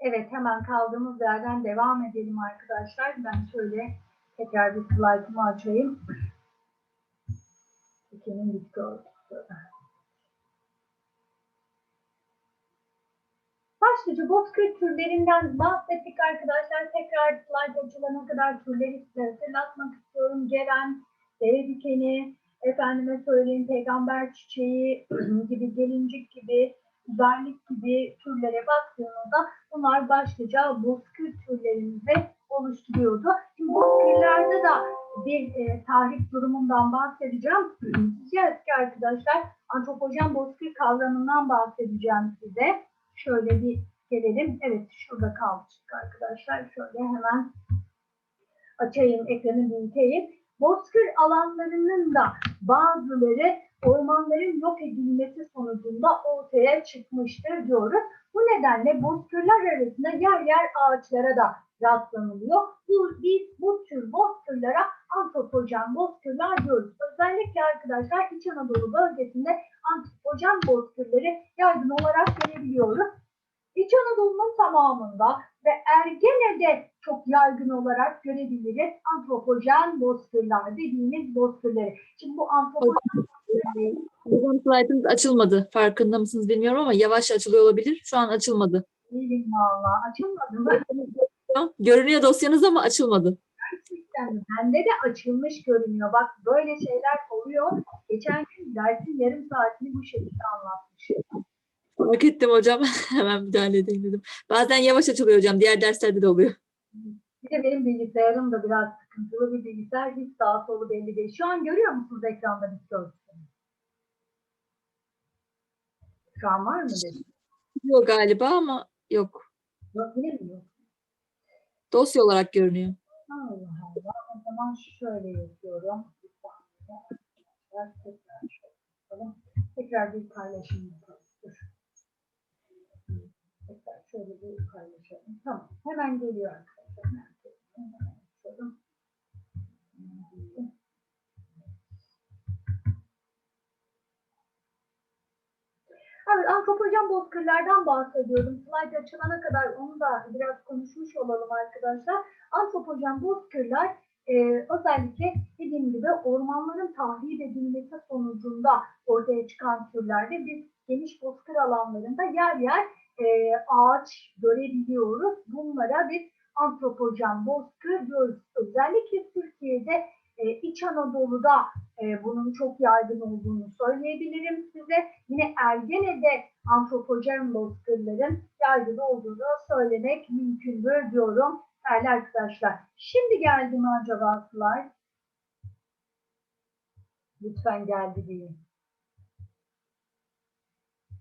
Evet hemen kaldığımız yerden devam edelim arkadaşlar. Ben şöyle tekrar bir slaytımı açayım. Ülkenin bitki örtüsü. Başlıca bozkır türlerinden bahsettik arkadaşlar. Tekrar slide açılana kadar türleri size hatırlatmak istiyorum. Gelen, dere dikeni, efendime söyleyeyim peygamber çiçeği gibi, gelincik gibi, güzellik gibi türlere baktığımızda bunlar başlıca bozkır türlerimizi oluşturuyordu. Şimdi bozkırlarda da bir e, tarih durumundan bahsedeceğim. Diyeceğiz ki arkadaşlar antropojen bozkır kavramından bahsedeceğim size. Şöyle bir gelelim. Evet şurada kalmıştık arkadaşlar. Şöyle hemen açayım ekranı büyüteyim. Bozkır alanlarının da bazıları ormanların yok edilmesi sonucunda ortaya çıkmıştır diyoruz. Bu nedenle bozkırlar arasında yer yer ağaçlara da rastlanılıyor. Bu, biz bu tür bozkırlara antropojen bozkırlar diyoruz. Özellikle arkadaşlar İç Anadolu bölgesinde antropojen bozkırları yaygın olarak görebiliyoruz. Anadolu'nun tamamında ve Ergene'de çok yaygın olarak görebiliriz antropojen bozkırlar dediğimiz bozkırları. Şimdi bu antropojen Hocam slaytınız açılmadı. Farkında mısınız bilmiyorum ama yavaş açılıyor olabilir. Şu an açılmadı. değilim valla açılmadı mı? Görünüyor dosyanız ama açılmadı. Gerçekten bende de açılmış görünüyor. Bak böyle şeyler oluyor. Geçen gün dersin yarım saatini bu şekilde anlatmış. Fark ettim hocam. Hemen müdahale edeyim dedim. Bazen yavaş açılıyor hocam. Diğer derslerde de oluyor. Bir de benim bilgisayarım da biraz sıkıntılı bir bilgisayar. Hiç sağa solu belli değil. Şu an görüyor musunuz ekranda bir görsün? Şu an var mı dedim? Yok galiba ama yok. Yok yine mi yok? Dosya olarak görünüyor. Allah Allah. O zaman şöyle yazıyorum. Bir saniye. Arkadaşlar, Tekrar yapalım. Tekrar bir paylaşım yapalım. Tekrar şöyle bir paylaşalım. Tamam. Hemen geliyor arkadaşlar. Hemen açalım. Evet, antropojen bozkırlardan bahsediyorum. Slide açılana kadar onu da biraz konuşmuş olalım arkadaşlar. Antropojen bozkırlar e, özellikle dediğim gibi ormanların tahrip edilmesi sonucunda ortaya çıkan türlerde biz geniş bozkır alanlarında yer yer e, ağaç görebiliyoruz. Bunlara biz antropojen bozkır diyoruz. Özellikle Türkiye'de e, İç Anadolu'da e, bunun çok yaygın olduğunu söyleyebilirim size. Yine Ergene'de antropojen bozkırların yaygın olduğunu söylemek mümkündür diyorum değerli arkadaşlar. Şimdi geldi mi acaba slide? Lütfen geldi deyin.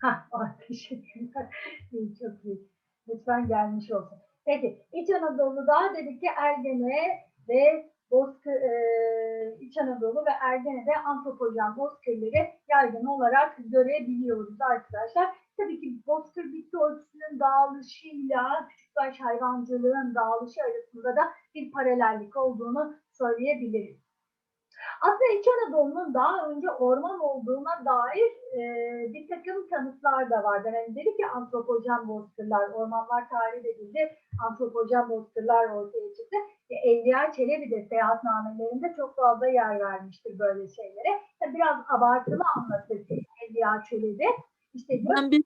Ah, teşekkürler. Çok iyi. Lütfen gelmiş olsun. Peki, İç Anadolu'da dedik ki Ergene ve Bozkır, e, İç Anadolu ve Ergene'de antropojen bozkırları yaygın olarak görebiliyoruz arkadaşlar. Tabii ki bozkır bitki örtüsünün dağılışıyla küçükbaş hayvancılığın dağılışı arasında da bir paralellik olduğunu söyleyebiliriz. Aslında İç Anadolu'nun daha önce orman olduğuna dair e, bir takım kanıtlar da vardır. Yani dedi ki antropojen bozkırlar, ormanlar tahrip edildi, antropojen bozkırlar ortaya çıktı. E, Evliya Çelebi de seyahatnamelerinde çok fazla yer vermiştir böyle şeylere. Biraz abartılı anlatır Evliya Çelebi. İşte Ben bir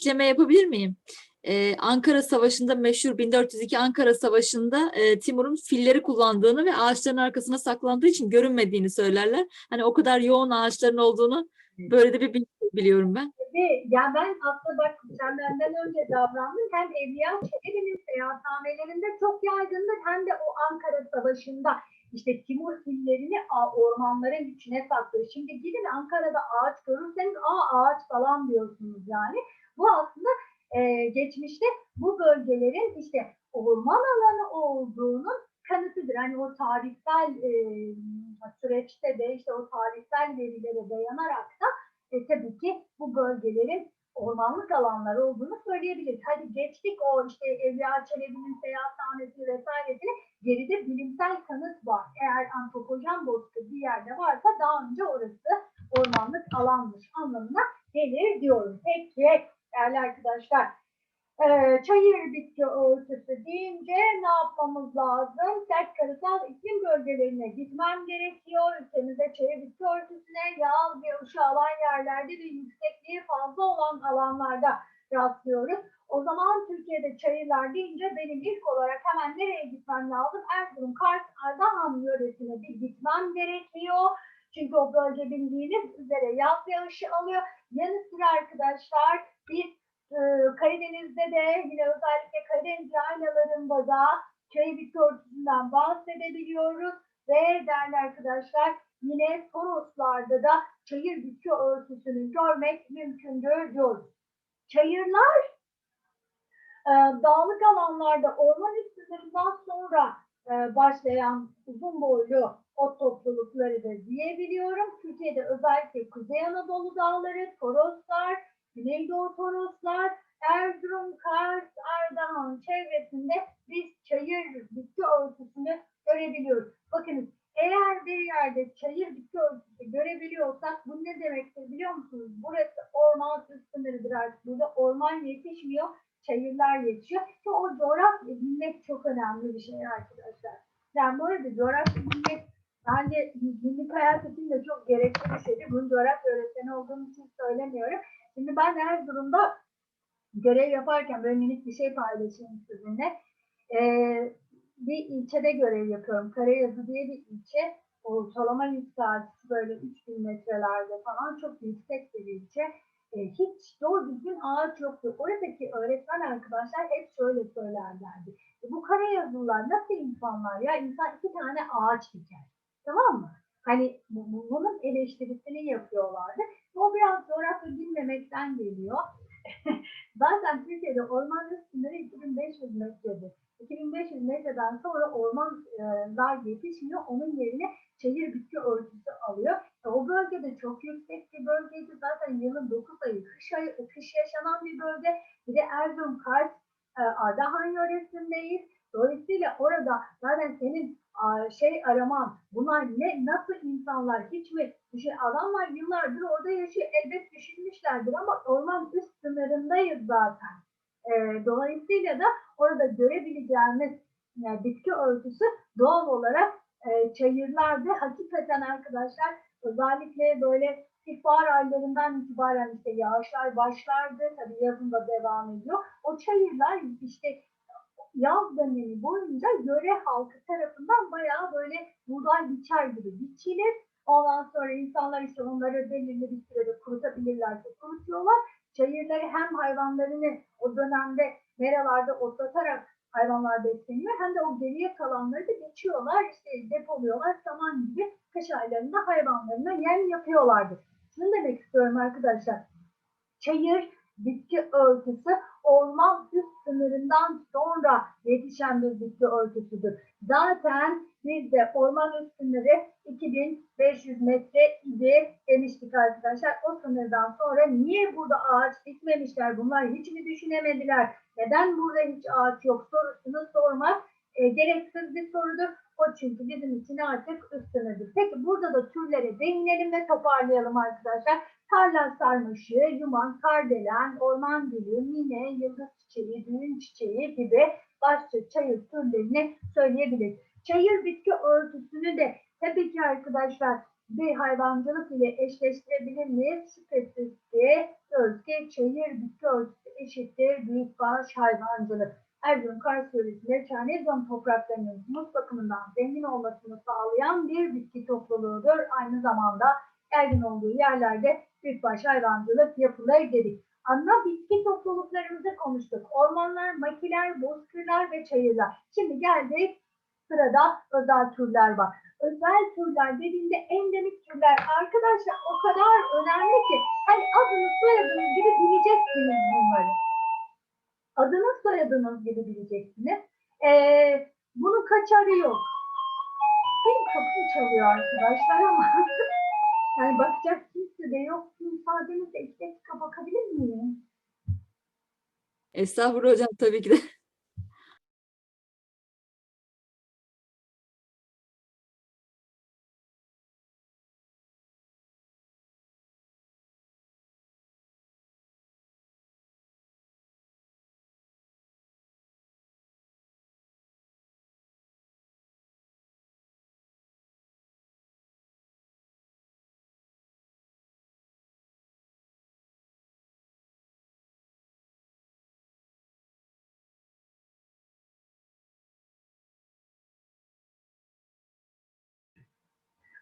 ekleme yapabilir miyim? Ee, Ankara Savaşı'nda meşhur 1402 Ankara Savaşı'nda e, Timur'un filleri kullandığını ve ağaçların arkasına saklandığı için görünmediğini söylerler. Hani o kadar yoğun ağaçların olduğunu böyle de bir bilgi biliyorum ben. Ve ya ben aslında bak sen benden önce davrandın. Hem Evliya Çelebi'nin seyahatnamelerinde çok yaygındır hem de o Ankara Savaşı'nda işte Timur fillerini ormanların içine saklıyor. Şimdi gidin Ankara'da ağaç görürseniz aa ağaç falan diyorsunuz yani. Bu aslında e, geçmişte bu bölgelerin işte orman alanı olduğunun kanıtıdır. Hani o tarihsel e, süreçte de işte o tarihsel verilere dayanarak da e, tabii ki bu bölgelerin ormanlık alanlar olduğunu söyleyebiliriz. Hadi geçtik o işte Evliya Çelebi'nin seyahatnamesi vesairesini geride bilimsel kanıt var. Eğer antropojen bozkır bir yerde varsa daha önce orası ormanlık alanmış anlamına gelir diyorum. Peki değerli arkadaşlar. Ee, çayır bitki örtüsü deyince ne yapmamız lazım? Sert karasal iklim bölgelerine gitmem gerekiyor. Ülkemizde çayır bitki örtüsüne yağ ve ışığı alan yerlerde ve yüksekliği fazla olan alanlarda rastlıyoruz. O zaman Türkiye'de çayırlar deyince benim ilk olarak hemen nereye gitmem lazım? Erzurum, Kars, Ardahan yöresine bir gitmem gerekiyor. Çünkü o bölge bildiğiniz üzere yaz yağışı alıyor. Yanı sıra arkadaşlar biz e, Karadeniz'de de yine özellikle Karadeniz yaylalarında da çayır bitki örtüsünden bahsedebiliyoruz. Ve değerli arkadaşlar yine Toroslarda da çayır bitki örtüsünü görmek mümkündür diyoruz. Çayırlar e, dağlık alanlarda orman üstünlerinden sonra e, başlayan uzun boylu ot toplulukları da diyebiliyorum. Türkiye'de özellikle Kuzey Anadolu dağları, Toroslar, Güneydoğu Toroslar, Erzurum, Kars, Ardahan çevresinde biz çayır bitki örtüsünü görebiliyoruz. Bakınız eğer bir yerde çayır bitki örtüsü görebiliyorsak bu ne demektir biliyor musunuz? Burası orman sınırıdır artık. Burada orman yetişmiyor, çayırlar yetişiyor. Ve o coğrafya bilmek çok önemli bir şey arkadaşlar. Yani bu arada coğrafya bilmek bence günlük hayat için de çok gerekli bir şeydir. Bunun coğrafya öğretmeni olduğum için söylemiyorum. Şimdi ben Erzurum'da görev yaparken böyle minik bir şey paylaşayım sizinle. Ee, bir ilçede görev yapıyorum. Karayazı diye bir ilçe. Ortalama yükseltisi böyle 3000 metrelerde falan çok yüksek bir ilçe. Ee, hiç doğru düzgün ağaç yoktu. Oradaki öğretmen arkadaşlar hep şöyle söylerlerdi. "E, Bu Karayazlılar nasıl insanlar ya? İnsan iki tane ağaç diker. Tamam mı? Hani bu- bu- bunun eleştirisini yapıyorlardı. O biraz coğrafya bilmemekten geliyor. Zaten Türkiye'de orman üst sınırı 2500 metredir. 2500 metreden sonra ormanlar yetişmiyor. Onun yerine çayır bitki örtüsü. E, bölgede çok yüksek bir bölgeydi. Zaten yılın 9 ayı kış, ayı, kış yaşanan bir bölge. Bir de Erzurum, Kars, e, Ardahan yöresindeyiz. Dolayısıyla orada zaten senin şey araman, bunlar ne, nasıl insanlar, hiç mi? Düşün, adamlar yıllardır orada yaşıyor. Elbet düşünmüşlerdir ama orman üst sınırındayız zaten. E, dolayısıyla da orada görebileceğimiz yani bitki örtüsü doğal olarak e, çayırlarda hakikaten arkadaşlar özellikle böyle ilkbahar aylarından itibaren işte yağışlar başlardı. Tabii yazın da devam ediyor. O çayırlar işte yaz dönemi boyunca yöre halkı tarafından bayağı böyle buğday biçer gibi biçilir. Ondan sonra insanlar işte onları belirli bir sürede kurutabilirlerse kurutuyorlar. Çayırları hem hayvanlarını o dönemde meralarda otlatarak hayvanlar besleniyor hem de o geriye kalanları da biçiyorlar, işte depoluyorlar saman gibi kış aylarında hayvanlarına yem yapıyorlardı. Şunu demek istiyorum arkadaşlar. Çayır bitki örtüsü orman üst sınırından sonra yetişen bir bitki örtüsüdür. Zaten biz de orman üst sınırı 2500 metre idi demiştik arkadaşlar. O sınırdan sonra niye burada ağaç dikmemişler? Bunlar hiç mi düşünemediler? Neden burada hiç ağaç yok sorusunu sormak e, gereksiz bir sorudur. O çünkü bizim için artık üst sınırdır. Peki burada da türlere değinelim ve toparlayalım arkadaşlar. Tarla sarmaşığı, yuman, kardelen, orman gülü, mine, yıldız çiçeği, düğün çiçeği gibi başka çayır türlerini söyleyebiliriz. Çayır bitki örtüsünü de tabii ki arkadaşlar bir hayvancılık ile eşleştirebilir miyiz? Şüphesiz ki diyoruz çayır bitki örtüsü eşittir büyükbaş hayvancılık. Erzurum Kars yöresinde Çerkezon topraklarının humus bakımından zengin olmasını sağlayan bir bitki topluluğudur. Aynı zamanda ergin olduğu yerlerde büyükbaş hayvancılık yapılır dedik. Ana bitki topluluklarımızı konuştuk. Ormanlar, makiler, bozkırlar ve çayırlar. Şimdi geldik sırada özel türler var. Özel türler dediğinde endemik türler arkadaşlar o kadar önemli ki hani adınız soyadınız gibi bileceksiniz bunları. Adınız soyadınız gibi bileceksiniz. Ee, bunun kaçarı yok. Benim kapım çalıyor arkadaşlar ama yani bakacak kimse de yok. Müsaadenizle iki dakika bakabilir miyim? Estağfurullah hocam tabii ki de.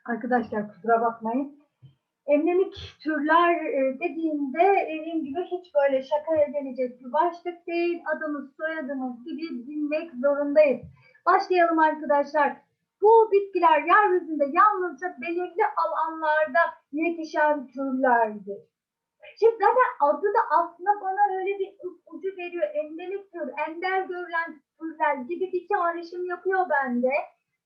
Arkadaşlar kusura bakmayın. Endemik türler e, dediğimde dediğim gibi hiç böyle şakaya gelecek bir başlık değil. Adımız soyadımız gibi bilmek zorundayız. Başlayalım arkadaşlar. Bu bitkiler yeryüzünde yalnızca belirli alanlarda yetişen türlerdir. Şimdi zaten adı da aslında bana öyle bir ipucu veriyor. Endemik tür, ender görülen türler gibi bir çağrışım yapıyor bende.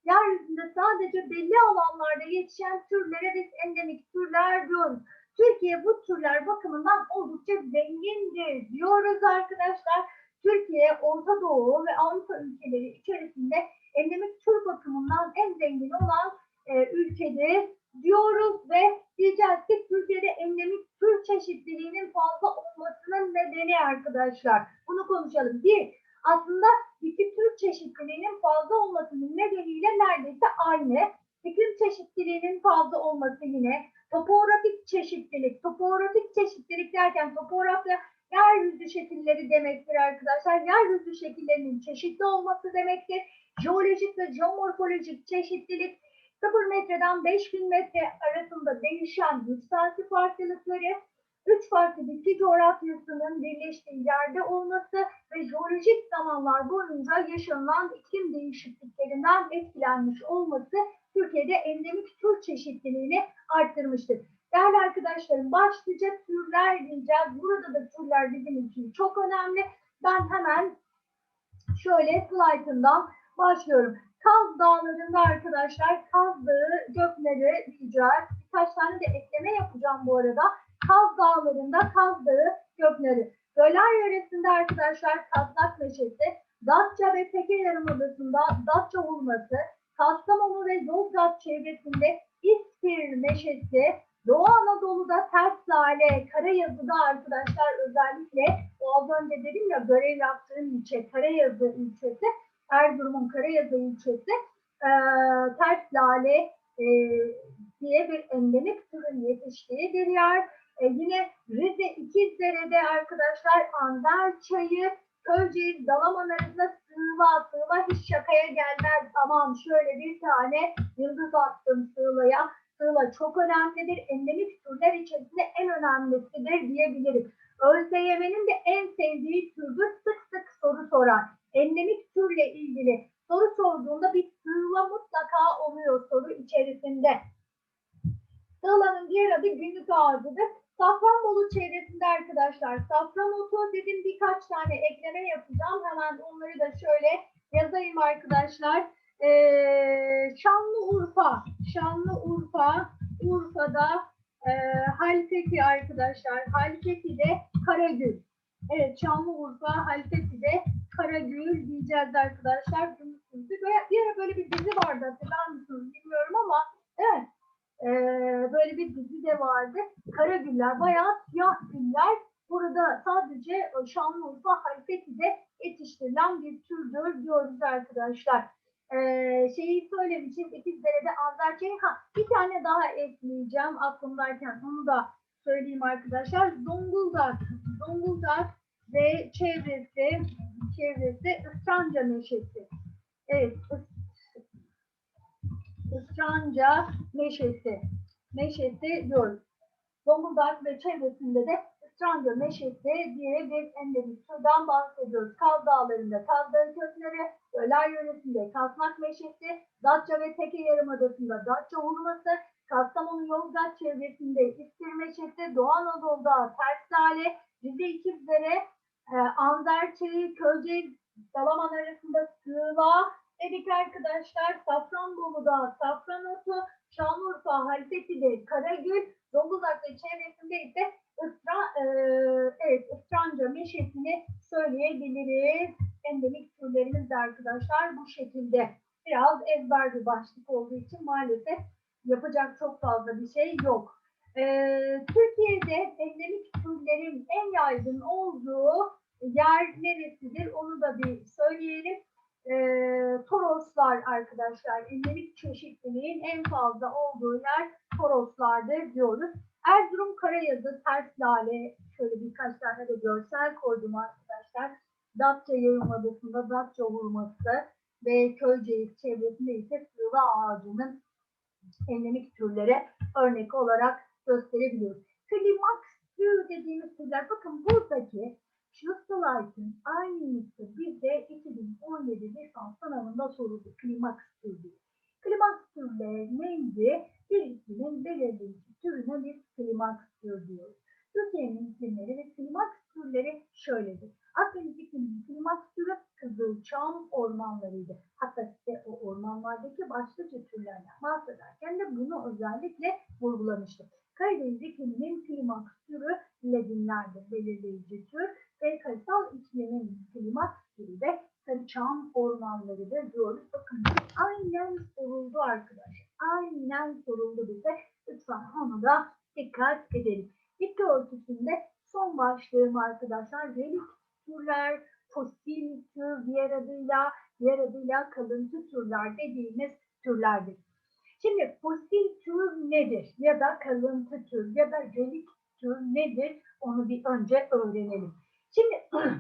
Yeryüzünde sadece belli alanlarda yetişen türlere biz endemik türler diyoruz. Türkiye bu türler bakımından oldukça zengindir diyoruz arkadaşlar. Türkiye, Orta Doğu ve Avrupa ülkeleri içerisinde endemik tür bakımından en zengin olan e, ülkedir diyoruz ve diyeceğiz ki Türkiye'de endemik tür çeşitliliğinin fazla olmasının nedeni arkadaşlar. Bunu konuşalım. Bir, aslında bitki tür çeşitliliğinin fazla olmasının nedeniyle neredeyse aynı. İklim çeşitliliğinin fazla olması yine. Topografik çeşitlilik. Topografik çeşitlilik derken topografya yeryüzü şekilleri demektir arkadaşlar. Yeryüzü şekillerinin çeşitli olması demektir. Jeolojik ve jeomorfolojik çeşitlilik 0 metreden 5000 metre arasında değişen yükselti farklılıkları, üç farklı bitki coğrafyasının birleştiği yerde olması ve jeolojik zamanlar boyunca yaşanılan iklim değişikliklerinden etkilenmiş olması Türkiye'de endemik tür çeşitliliğini arttırmıştır. Değerli arkadaşlarım başlıca türler diyeceğiz. Burada da türler bizim için çok önemli. Ben hemen şöyle slaytından başlıyorum. Kaz Dağları'nda arkadaşlar Kaz Dağı gökleri diyeceğiz. Birkaç tane de ekleme yapacağım bu arada. Kaz Dağları'nda Kaz Dağı gökleri. Göller yöresinde arkadaşlar Kazlak Meşesi, Datça ve Teke Yarımadası'nda Datça Hurması, Kastamonu ve Yozgat çevresinde İspir Meşesi, Doğu Anadolu'da Ters Lale, Karayazı'da arkadaşlar özellikle o az önce dedim ya görev yaptığım ilçe Karayazı ilçesi, Erzurum'un Karayazı ilçesi e, Ters Lale e, diye bir endemik türün yetiştiği bir yer. E, yine Rize İkizdere'de arkadaşlar Anzer Çayı, Köyceğiz, Dalaman arasında sığla, sığla hiç şakaya gelmez. Aman şöyle bir tane yıldız attım sığlaya. Sığla çok önemlidir. Endemik türler içerisinde en önemlisidir diyebilirim. ÖSYM'nin de en sevdiği türdür. Sık sık soru sorar. Endemik türle ilgili soru sorduğunda bir sığla mutlaka oluyor soru içerisinde. Sığlanın diğer adı günlük ağacıdır. Safranbolu çevresinde arkadaşlar safran dedim birkaç tane ekleme yapacağım. Hemen onları da şöyle yazayım arkadaşlar. Ee, Şanlıurfa, Şanlıurfa, Urfa'da e, Halfeti arkadaşlar. Halfeti'de Karagül. Evet Şanlıurfa, Halfeti'de Karagül diyeceğiz arkadaşlar. Duymuşsunuz. Böyle- Bir ara böyle bir dizi vardı hatırlar mısınız bilmiyorum ama evet. Ee, böyle bir dizi de vardı. Kara güller, bayağı siyah güller. Burada sadece e, Şanlıurfa Halfeti'de yetiştirilen bir türdür diyoruz arkadaşlar. Ee, şeyi söylemişim, İkizdere'de Anzerçe'yi. Ha, bir tane daha ekleyeceğim aklımdayken onu da söyleyeyim arkadaşlar. Zonguldak, Zonguldak ve çevresi, çevresi Isranca Meşesi. Evet, Is- Isranca Meşesi. Meşesi diyoruz. Zonguldak ve çevresinde de Isranca Meşesi diye bir endemik türden bahsediyoruz. Kaz Dağları'nda Kaz Dağı kökleri, Öler yöresinde Kasnak Meşesi, Datça ve Teke Yarımadası'nda Datça Hurması, Kastamonu Yozgat çevresinde İspir Meşesi, Doğu Anadolu'da Ters Lale, Rize İkizlere, e, Anzer Çayı, Köyceğiz, Dalaman arasında Sığla, dedik arkadaşlar Safranbolu'da Safranotu, Şanlıurfa, Halfeti'de Karagül, Zonguldak ve çevresinde ise Isra, e, evet, Isranca meşesini söyleyebiliriz. Endemik türlerimiz de arkadaşlar bu şekilde. Biraz ezber bir başlık olduğu için maalesef yapacak çok fazla bir şey yok. E, Türkiye'de endemik türlerin en yaygın olduğu yer neresidir onu da bir söyleyelim e, Toroslar arkadaşlar. Endemik çeşitliliğin en fazla olduğu yer Toroslardır diyoruz. Erzurum Karayazı, Ters Lale, şöyle birkaç tane de görsel koydum arkadaşlar. Datça Yarımadası'nda Datça Hurması ve Köyceğiz çevresinde ise sığla ağacının endemik türlere örnek olarak gösterebiliyoruz. Klimaks tür dediğimiz türler bakın buradaki şu slaytın aynısı bize 2017 lisans sınavında soruldu. Klimaks tür diye. Klimaks türleri neydi? Bir iklimin belirleyici türüne biz klimaks tür diyoruz. Türkiye'nin iklimleri ve klimaks türleri şöyledir. Akdeniz ikliminin klimaks türü Kızılçam ormanlarıydı. Hatta size o ormanlardaki başlıca türlerden bahsederken de bunu özellikle vurgulamıştım. Karadeniz ikliminin klimaks türü ledinlerdir, belirleyici tür ve kırsal iklimin klimaks türü de Sarıçam ormanlarıdır diyoruz. Bakın aynen soruldu arkadaşlar. Aynen soruldu bize. Lütfen onu da dikkat edelim. Bitki örtüsünde son başlığım arkadaşlar relik türler, fosil tür diğer adıyla, diğer adıyla kalıntı türler dediğimiz türlerdir. Şimdi fosil tür nedir ya da kalıntı tür ya da relik tür nedir onu bir önce öğrenelim. Şimdi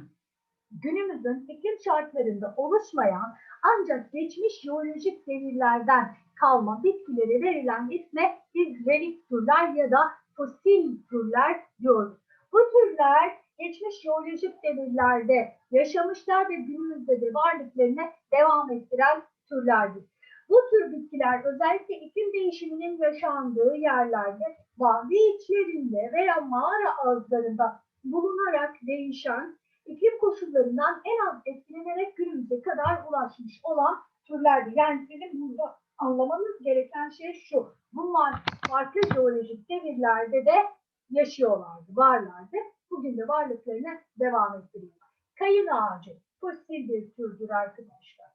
günümüzün iklim şartlarında oluşmayan ancak geçmiş jeolojik devirlerden kalma bitkilere verilen isme biz relik türler ya da fosil türler diyoruz. Bu türler geçmiş jeolojik devirlerde yaşamışlar ve günümüzde de varlıklarını devam ettiren türlerdir. Bu tür bitkiler özellikle iklim değişiminin yaşandığı yerlerde vadi içlerinde veya mağara ağızlarında bulunarak değişen iklim koşullarından en az etkilenerek günümüze kadar ulaşmış olan türlerdir. Yani sizin burada anlamanız gereken şey şu. Bunlar farklı jeolojik devirlerde de yaşıyorlardı, varlardı. Bugün de varlıklarını devam ettiriyorlar. Kayın ağacı fosil bir türdür arkadaşlar.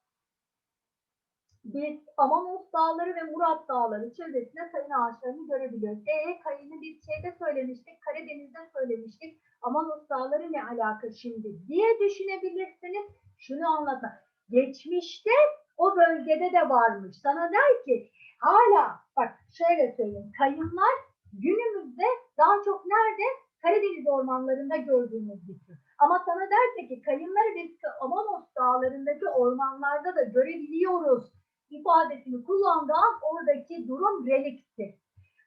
Biz Amanos Dağları ve Murat Dağları çevresinde kayın ağaçlarını görebiliyoruz. E kayını bir şeyde söylemiştik, Karadeniz'de söylemiştik. Amanos Dağları ne alaka şimdi diye düşünebilirsiniz. Şunu anlatın. Geçmişte o bölgede de varmış. Sana der ki hala bak şöyle söyleyeyim. Kayınlar günümüzde daha çok nerede? Karadeniz ormanlarında gördüğümüz bir tür. Ama sana derse ki kayınları biz Amanos dağlarındaki ormanlarda da görebiliyoruz ifadesini kullandığı an oradaki durum relikti.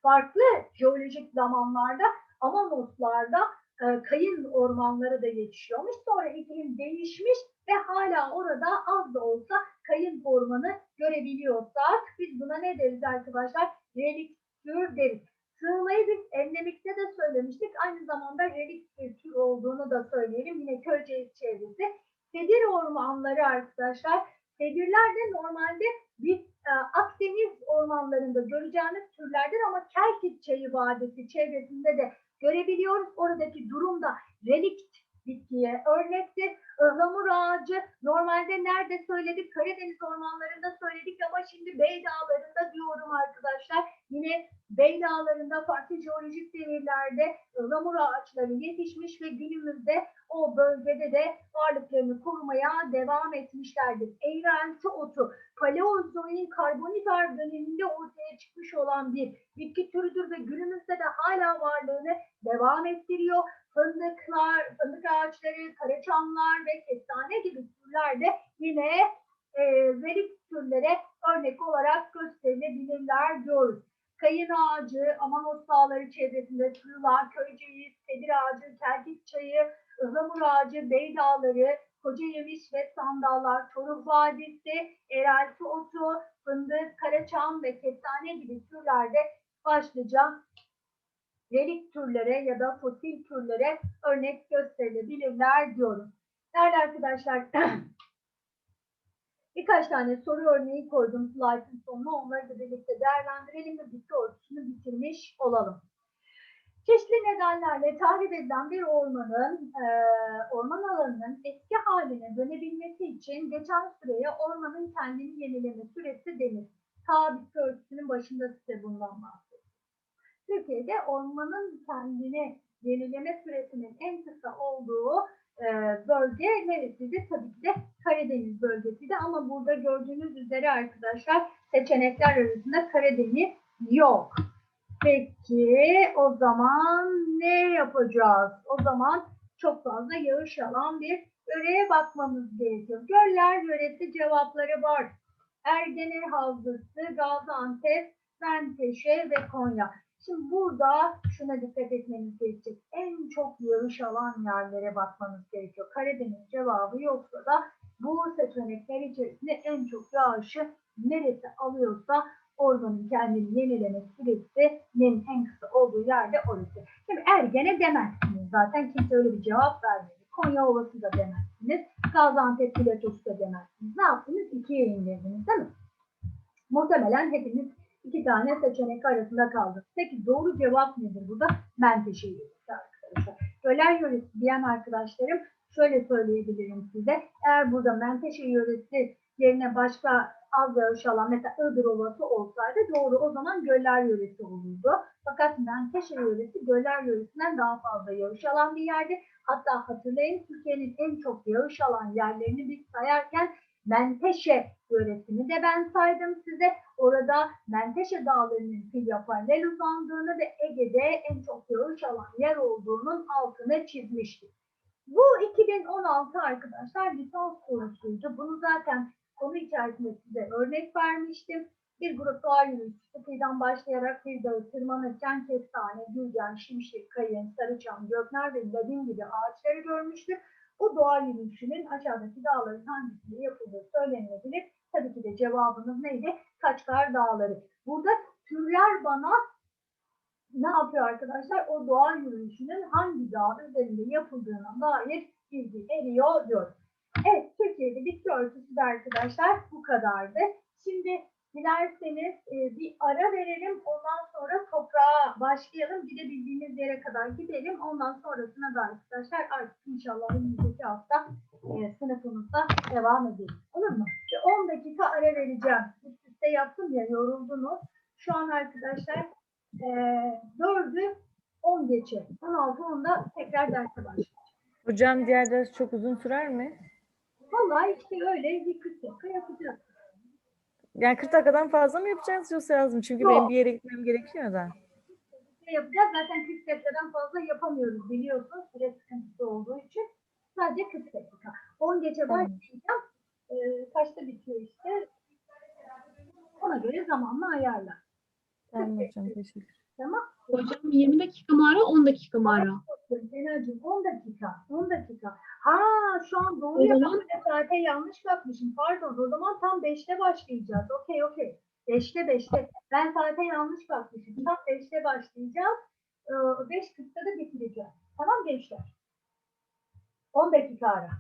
Farklı jeolojik zamanlarda Amanoslarda e, kayın ormanları da yetişiyormuş. Sonra iklim değişmiş ve hala orada az da olsa kayın ormanı görebiliyorsak biz buna ne deriz arkadaşlar? Relik tür deriz. Sığmayı biz endemikte de söylemiştik. Aynı zamanda relik bir tür olduğunu da söyleyelim. Yine Köyceğiz çevresi. Sedir ormanları arkadaşlar. Sedirler de normalde biz e, Akdeniz ormanlarında göreceğiniz türlerdir ama Kerkit Çayı Vadisi çevresinde de görebiliyoruz. Oradaki durum da relikt bitkiye örnektir. Ihlamur ağacı normalde nerede söyledik? Karadeniz ormanlarında söyledik ama şimdi Bey Dağları'nda diyorum arkadaşlar. Yine Bey Dağları'nda farklı jeolojik devirlerde ıhlamur ağaçları yetişmiş ve günümüzde o bölgede de varlıklarını korumaya devam etmişlerdir. Eğrelti otu, Paleozoik'in karbonifer döneminde ortaya çıkmış olan bir bitki türüdür ve günümüzde de hala varlığını devam ettiriyor. Fındıklar, fındık ağaçları, karaçamlar ve kestane gibi türler de yine e, verik türlere örnek olarak gösterilebilirler diyoruz. Kayın ağacı, Amanos dağları çevresinde sığla, köyceğiz, sedir ağacı, kerkit çayı, ıhlamur ağacı, bey dağları, koca yemiş ve sandallar, Çoruh Vadisi, erelti otu, fındık, karaçam ve kestane gibi türlerde başlıca relik türlere ya da fosil türlere örnek gösterilebilirler diyorum. Değerli arkadaşlar, birkaç tane soru örneği koydum slaytın sonuna. Onları da birlikte değerlendirelim ve bitki örtüsünü bitirmiş olalım. Çeşitli nedenlerle tahrip edilen bir ormanın, e, orman alanının eski haline dönebilmesi için geçen süreye ormanın kendini yenileme süresi denir. Ta bitki örtüsünün başında size bundan bahsediyorum. Türkiye'de ormanın kendini yenileme süresinin en kısa olduğu e, bölge neresiydi? Tabii ki de Karadeniz bölgesiydi ama burada gördüğünüz üzere arkadaşlar seçenekler arasında Karadeniz yok. Peki o zaman ne yapacağız? O zaman çok fazla yağış alan bir yöreye bakmamız gerekiyor. Göller yöresi cevapları var. Ergene Havzası, Gaziantep, Menteşe ve Konya. Şimdi burada şuna dikkat etmeniz gerekecek. En çok yağış alan yerlere bakmanız gerekiyor. Karadeniz cevabı yoksa da bu seçenekler içerisinde en çok yağışı neresi alıyorsa ormanın kendini yenileme süresinin en kısa olduğu yerde orası. Şimdi Ergene demezsiniz zaten kimse öyle bir cevap vermedi. Konya Ovası da demezsiniz. Gaziantep Platosu da demezsiniz. Ne yaptınız? İkiye indirdiniz değil mi? Muhtemelen hepiniz iki tane seçenek arasında kaldınız. Peki doğru cevap nedir burada? Menteşe yöresi arkadaşlar. Göler yöresi diyen arkadaşlarım şöyle söyleyebilirim size. Eğer burada Menteşe yöresi yerine başka az yağış alan mesela Iğdır Ovası olsaydı doğru o zaman Göller yöresi olurdu. Fakat Menteşe yöresi Göller yöresinden daha fazla yağış alan bir yerde. Hatta hatırlayın Türkiye'nin en çok yağış alan yerlerini biz sayarken Menteşe yöresini de ben saydım size. Orada Menteşe dağlarının filya paralel uzandığını ve Ege'de en çok yağış alan yer olduğunun altını çizmiştik. Bu 2016 arkadaşlar lisans sorusuydu. Bunu zaten konu içerisinde size örnek vermiştim. Bir grup doğa yürüyüşçüsü kıyıdan başlayarak bir dağı tırmanırken kestane, gülgen, şimşek, kayın, sarıçam, gökner ve ladin gibi ağaçları görmüştür. Bu doğa yürüyüşünün aşağıdaki dağların hangisinde yapıldığı söylenebilir. Tabii ki de cevabımız neydi? Kaçkar Dağları. Burada türler bana ne yapıyor arkadaşlar? O doğa yürüyüşünün hangi dağ üzerinde yapıldığına dair bilgi veriyor diyor. Evet, Türkiye'de bitki örtüsü de arkadaşlar bu kadardı. Şimdi dilerseniz e, bir ara verelim. Ondan sonra toprağa başlayalım. Gidebildiğimiz yere kadar gidelim. Ondan sonrasına da arkadaşlar artık inşallah önümüzdeki hafta e, sınıfımızda devam edelim. Olur mu? Bir 10 dakika ara vereceğim. Üst üste yaptım ya yoruldunuz. Şu an arkadaşlar e, 4'ü 10 geçe. 16 10'da tekrar derse başlayacağım. Hocam diğer ders çok uzun sürer mi? Vallahi işte öyle bir 40 dakika. Yani 40 dakikadan fazla mı yapacağız yoksa yazdım? Çünkü Yok. benim bir yere gitmem gerekiyor da. Ne yapacağız? Zaten 40 dakikadan fazla yapamıyoruz biliyorsunuz. Süre sıkıntısı olduğu için. Sadece 40 dakika. 10 geçe Tamam. başlayacağım. Ee, kaçta bitiyor işte? Ona göre zamanla ayarla. Tamam hocam teşekkür Tamam. Hocam 20 dakika mı ara 10 dakika mı ara? Senacığım 10 dakika. 10 dakika. Ha şu an doğru yaptım. Saate yanlış bakmışım. Pardon. O zaman tam 5'te başlayacağız. Okey okey. 5'te 5'te. Ben saate yanlış bakmışım. Tam 5'te başlayacağız. Ee, 5.40'da da bitireceğiz. Tamam gençler? 10 dakika ara.